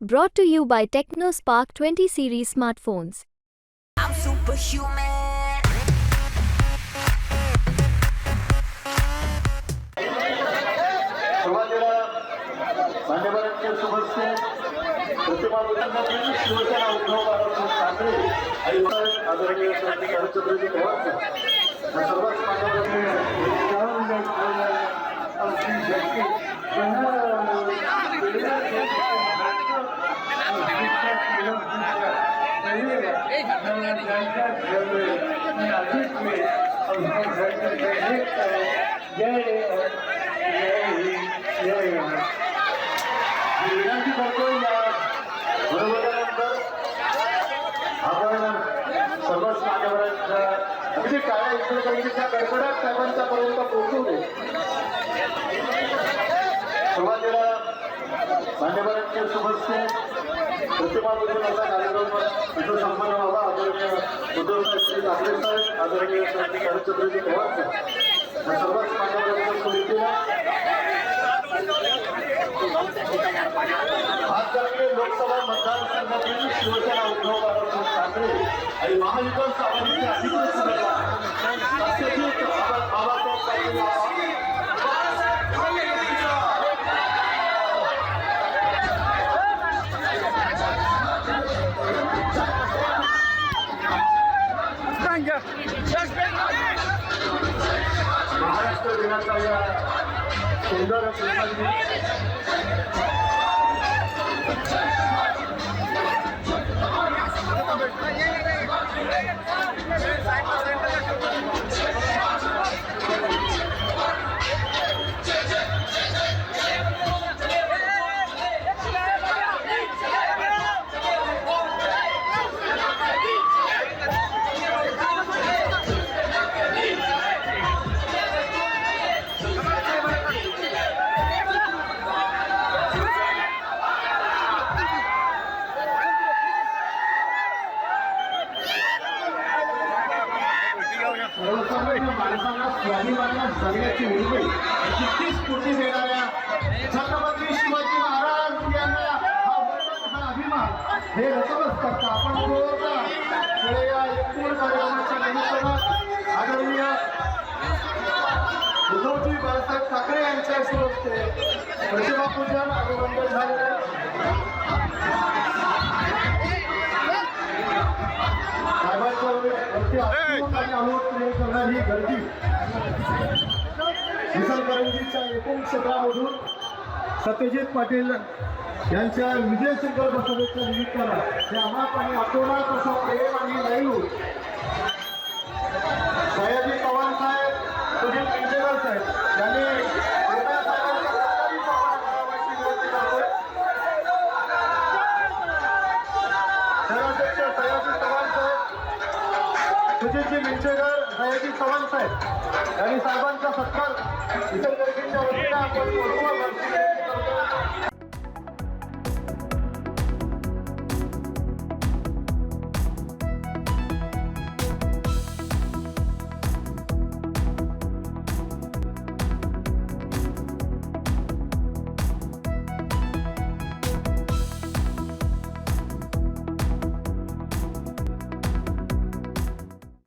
Brought to you by TechnoSpark 20 series smartphones. I'm superhuman. सुरुवातीला मान्यवरांचे शुभस्ते प्रतिमा बुद्धांनी शिवसेना उद्धव बाळासाहेब ठाकरे आणि साहेब आदरणीय श्री शरदचंद्रजी पवार विनंती करतो या बरोबरीनंतर आपण सर्वच मान्यवरांच्या अगदी काळ्या इच्छेच्या कडकडाट साहेबांच्या पर्यंत पोहोचू दे सुरुवातीला मान्यवरांचे शुभस्ते प्रतिमा पूजनाचा कार्यक्रम इथं संपन्न व्हावा आदरणीय उद्धव साहेब आदरणीय श्री शरदचंद्रजी पवार या सर्वच मान्यवरांच्या सोयीला आज लोकसभा मतदारसंघातील शिवसेना उद्धव बाळासाहेब ठाकरे आणि महाविकास आघाडीचे अधिकृत 갔다가 돌다가 돌다가 Yeah, yeah, yeah. माणसांना स्वाभिमानाला जगण्याची मुंबई जितकी स्फूर्ती देणाऱ्या छत्रपती शिवाजी महाराज यांना हा हा अभिमान. हे रचतच करता आपण पूर्ण पुढे या एकूण कार्यक्रमाच्या निमित्तानं आदरणीय उद्धवजी बाळासाहेब ठाकरे यांच्या शुभेच्छे गर्दी करंजीच्या एकूण क्षेत्रामधून सत्यजित पाटील यांच्या विजय संकल्प सभेच्या निमित्तानं हे अमापाने अतोनात असं प्रेम आणि लाईव. सयाजी पवार साहेब सुनील पिंजेकर साहेब यांनी मोठ्या सुजितजी मिंचेकर सयाजी चव्हाण साहेब. यांनी साहेबांचा सत्कार इतर गर्दीच्या वतीनं आपण